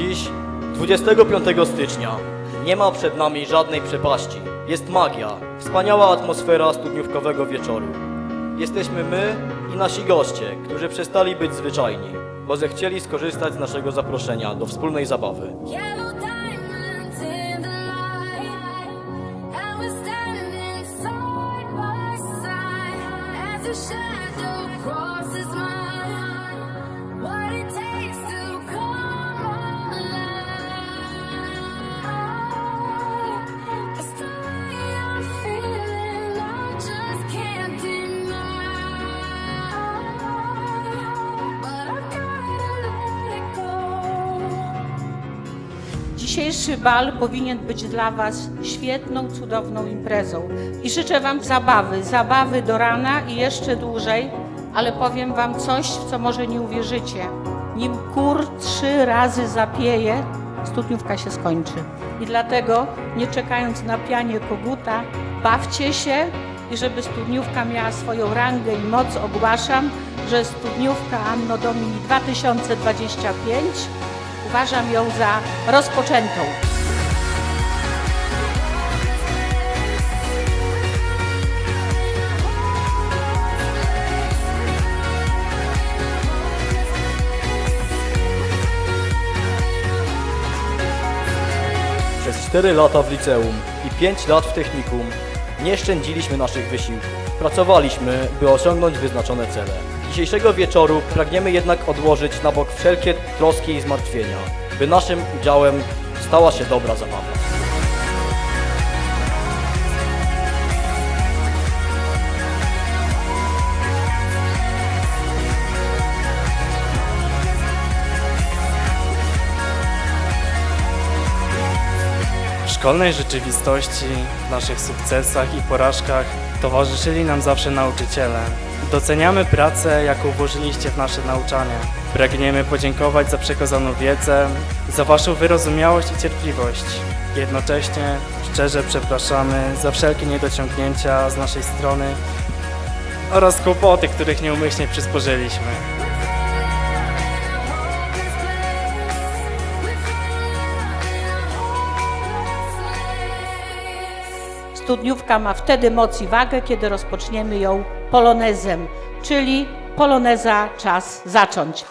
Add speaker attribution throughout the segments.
Speaker 1: Dziś, 25 stycznia, nie ma przed nami żadnej przepaści. Jest magia, wspaniała atmosfera studniówkowego wieczoru. Jesteśmy my i nasi goście, którzy przestali być zwyczajni, bo zechcieli skorzystać z naszego zaproszenia do wspólnej zabawy.
Speaker 2: Yellow diamonds in
Speaker 3: Dzisiejszy bal powinien być dla Was świetną, cudowną imprezą. I życzę Wam zabawy, zabawy do rana i jeszcze dłużej, ale powiem Wam coś, w co może nie uwierzycie. Nim kur trzy razy zapieje, studniówka się skończy. I dlatego, nie czekając na pianie koguta, bawcie się i żeby studniówka miała swoją rangę i moc, ogłaszam, że studniówka Anno Domini 2025 Uważam ją za rozpoczętą.
Speaker 1: Przez 4 lata w liceum i 5 lat w technikum nie szczędziliśmy naszych wysiłków. Pracowaliśmy, by osiągnąć wyznaczone cele. Dzisiejszego wieczoru pragniemy jednak odłożyć na bok wszelkie troski i zmartwienia, by naszym udziałem stała się dobra zabawa.
Speaker 4: W szkolnej rzeczywistości, w naszych sukcesach i porażkach towarzyszyli nam zawsze nauczyciele. Doceniamy pracę, jaką włożyliście w nasze nauczanie. Pragniemy podziękować za przekazaną wiedzę, za Waszą wyrozumiałość i cierpliwość. Jednocześnie szczerze przepraszamy za wszelkie niedociągnięcia z naszej strony oraz kłopoty, których nieumyślnie przysporzyliśmy.
Speaker 3: Studniówka ma wtedy moc i wagę, kiedy rozpoczniemy ją polonezem, czyli poloneza czas zacząć.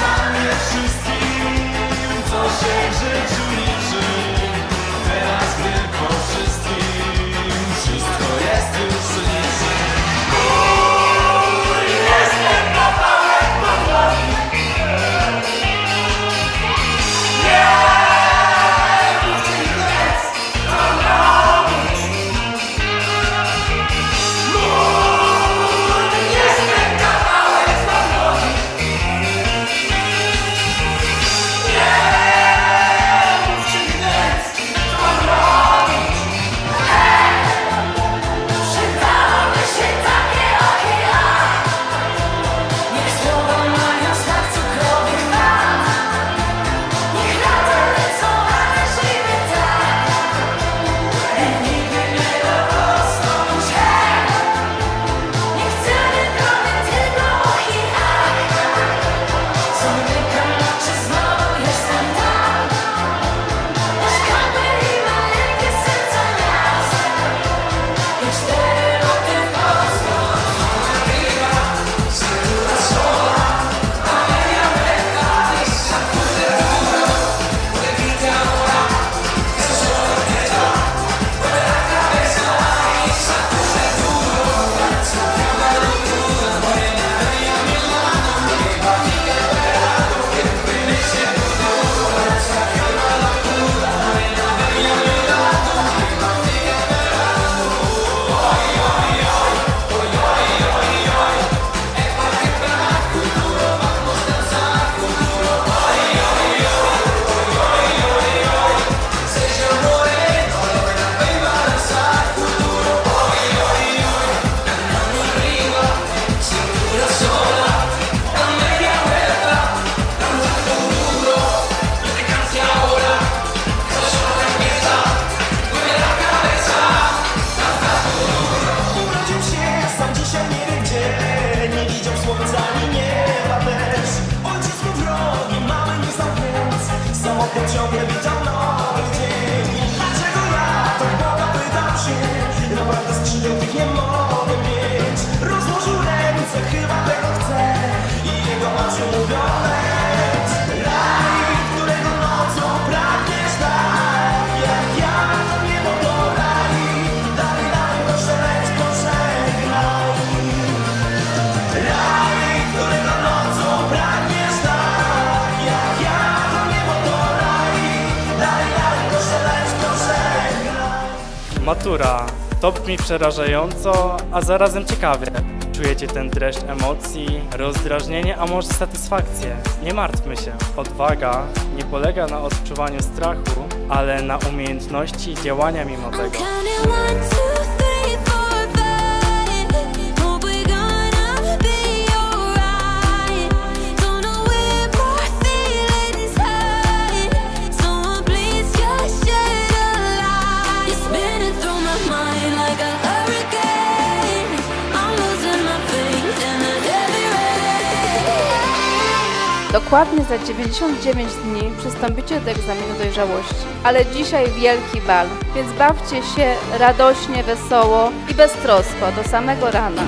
Speaker 2: na mnie wszystkim,
Speaker 5: co się w życiu that you're.
Speaker 4: Matura. To brzmi przerażająco, a zarazem ciekawie. Czujecie ten dreszcz emocji, rozdrażnienie, a może satysfakcję. Nie martwmy się. Odwaga nie polega na odczuwaniu strachu, ale na umiejętności działania mimo tego.
Speaker 6: Dokładnie za 99 dni przystąpicie do egzaminu dojrzałości. Ale dzisiaj wielki bal, więc bawcie się radośnie, wesoło i beztrosko do samego rana.